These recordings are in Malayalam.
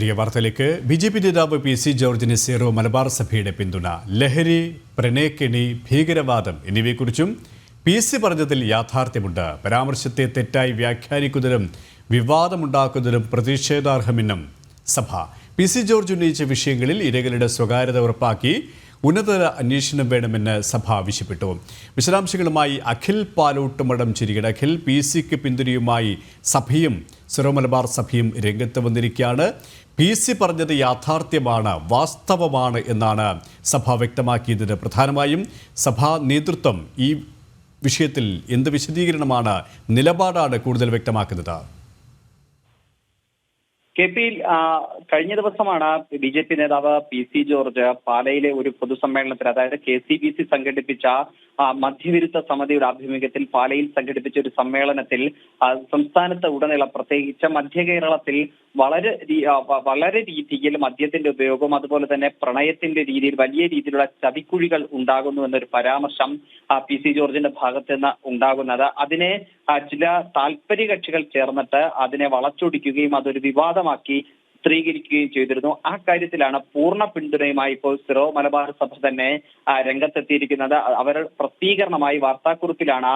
തിരികെ വാർത്തയിലേക്ക്. ബി ജെ പി നേതാവ് പി സി ജോർജിന് സീറോ മലബാർ സഭയുടെ പിന്തുണ ലഹരി പ്രണയക്കെണി ഭീകരവാദം എന്നിവയെക്കുറിച്ചും പി സി പറഞ്ഞതിൽ യാഥാർത്ഥ്യമുണ്ട്. പരാമർശത്തെ തെറ്റായി വ്യാഖ്യാനിക്കുന്നതിനും വിവാദമുണ്ടാക്കുന്നതിനും പ്രതിഷേധാർഹമെന്നും സഭ. പി സി ജോർജ് ഉന്നയിച്ച വിഷയങ്ങളിൽ ഇരകളുടെ സ്വകാര്യത ഉറപ്പാക്കി ഉന്നതതല അന്വേഷണം വേണമെന്ന് സഭ ആവശ്യപ്പെട്ടു. വിശദാംശങ്ങളുമായി അഖിൽ പാലോട്ടുമടം ചിരികട. അഖിൽ പി സിക്ക് പിന്തുണയുമായി സഭയും സിറോ മലബാർ സഭയും രംഗത്ത് വന്നിരിക്കുകയാണ്. പി സി പറഞ്ഞത് യാഥാർത്ഥ്യമാണ് വാസ്തവമാണ് എന്നാണ് സഭ വ്യക്തമാക്കിയതിന് പ്രധാനമായും സഭാ നേതൃത്വം ഈ വിഷയത്തിൽ എന്ത് വിശദീകരണമാണ് നിലപാടാണ് കൂടുതൽ വ്യക്തമാക്കുന്നത്. കെ പി കഴിഞ്ഞ ദിവസമാണ് ബി ജെ പി നേതാവ് പി സി ജോർജ് പാലയിലെ ഒരു പൊതുസമ്മേളനത്തിൽ അതായത് കെ സി ബി സി സംഘടിപ്പിച്ച ആ, മദ്യവിരുദ്ധ സമിതിയുടെ ആഭിമുഖ്യത്തിൽ പാലയിൽ സംഘടിപ്പിച്ച ഒരു സമ്മേളനത്തിൽ സംസ്ഥാനത്ത് ഉടനീളം പ്രത്യേകിച്ച് മധ്യ കേരളത്തിൽ വളരെ വളരെ രീതിയിൽ മദ്യത്തിന്റെ ഉപയോഗം അതുപോലെ തന്നെ പ്രണയത്തിന്റെ രീതിയിൽ വലിയ രീതിയിലുള്ള ചതിക്കുഴികൾ ഉണ്ടാകുന്നു എന്നൊരു പരാമർശം പി സി ജോർജിന്റെ ഭാഗത്ത് നിന്ന് ഉണ്ടാകുന്നത്. അതിനെ ചില താല്പര്യ കക്ഷികൾ ചേർന്നിട്ട് അതിനെ വളച്ചൊടിക്കുകയും അതൊരു വിവാദമാക്കി ചിത്രീകരിക്കുകയും ചെയ്തിരുന്നു. ആ കാര്യത്തിലാണ് പൂർണ പിന്തുണയുമായി ഇപ്പോൾ സിറോ മലബാർ സഭ തന്നെ രംഗത്തെത്തിയിരിക്കുന്നത്. അവർ പ്രസിദ്ധീകരണമായി വാർത്താക്കുറിപ്പിലാണ്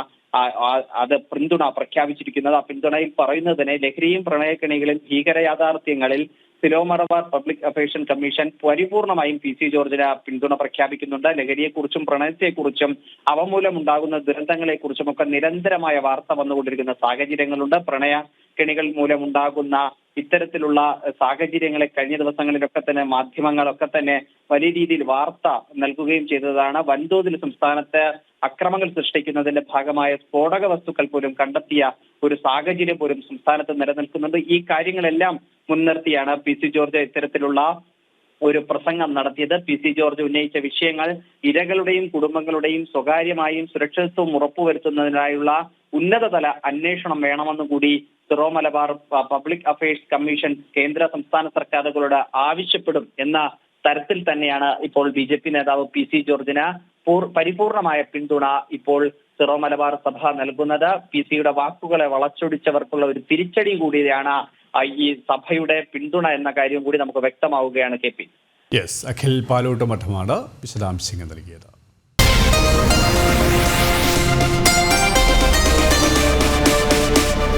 അത് പിന്തുണ പ്രഖ്യാപിച്ചിരിക്കുന്നത്. ആ പിന്തുണയിൽ പറയുന്നത് തന്നെ ലഹരിയും പ്രണയക്കിണികളിൽ ഭീകര യാഥാർത്ഥ്യങ്ങളിൽ സിലോ മലബാർ പബ്ലിക് അഫയേഷൻ കമ്മീഷൻ പരിപൂർണമായും പി സി ജോർജിന് പിന്തുണ പ്രഖ്യാപിക്കുന്നുണ്ട്. ലഹരിയെക്കുറിച്ചും പ്രണയത്തെക്കുറിച്ചും അവമൂലമുണ്ടാകുന്ന ദുരന്തങ്ങളെക്കുറിച്ചും ഒക്കെ നിരന്തരമായ വാർത്ത വന്നുകൊണ്ടിരിക്കുന്ന സാഹചര്യങ്ങളുണ്ട്. പ്രണയ കെണികൾ മൂലമുണ്ടാകുന്ന ഇത്തരത്തിലുള്ള സാഹചര്യങ്ങളെ കഴിഞ്ഞ ദിവസങ്ങളിലൊക്കെ തന്നെ മാധ്യമങ്ങളൊക്കെ തന്നെ വലിയ രീതിയിൽ വാർത്ത നൽകുകയും ചെയ്തതാണ്. വൻതോതിൽ സംസ്ഥാനത്ത് അക്രമങ്ങൾ സൃഷ്ടിക്കുന്നതിന്റെ ഭാഗമായ സ്ഫോടക വസ്തുക്കൾ പോലും കണ്ടെത്തിയ ഒരു സാഹചര്യം പോലും സംസ്ഥാനത്ത് നിലനിൽക്കുന്നുണ്ട്. ഈ കാര്യങ്ങളെല്ലാം മുൻനിർത്തിയാണ് പി സി ജോർജ് ഇത്തരത്തിലുള്ള ഒരു പ്രസംഗം നടത്തിയത് പി സി ജോർജ് ഉന്നയിച്ച വിഷയങ്ങൾ ഇരകളുടെയും കുടുംബങ്ങളുടെയും സ്വകാര്യമായും സുരക്ഷിതത്വം ഉറപ്പുവരുത്തുന്നതിനായുള്ള ഉന്നതതല അന്വേഷണം വേണമെന്ന് കൂടി Syro Malabar public affairs commission കേന്ദ്ര സംസ്ഥാന സർക്കാരുകളോട് ആവശ്യപ്പെടും എന്ന തരത്തിൽ തന്നെയാണ് ഇപ്പോൾ ബി ജെ പി നേതാവ് പി സി ജോർജിന് പൂർ- പരിപൂർണമായ പിന്തുണ ഇപ്പോൾ സിറോ മലബാർ സഭ നൽകുന്നത്. പി സിയുടെ വാക്കുകളെ വളച്ചൊടിച്ചവർക്കുള്ള ഒരു തിരിച്ചടി കൂടിയാണ് ഈ സഭയുടെ പിന്തുണ എന്ന കാര്യം കൂടി നമുക്ക് വ്യക്തമാവുകയാണ് K P. Yes Akhil Palottu മഠമാണ് വിശദാംശങ്ങൾ നൽകിയത്.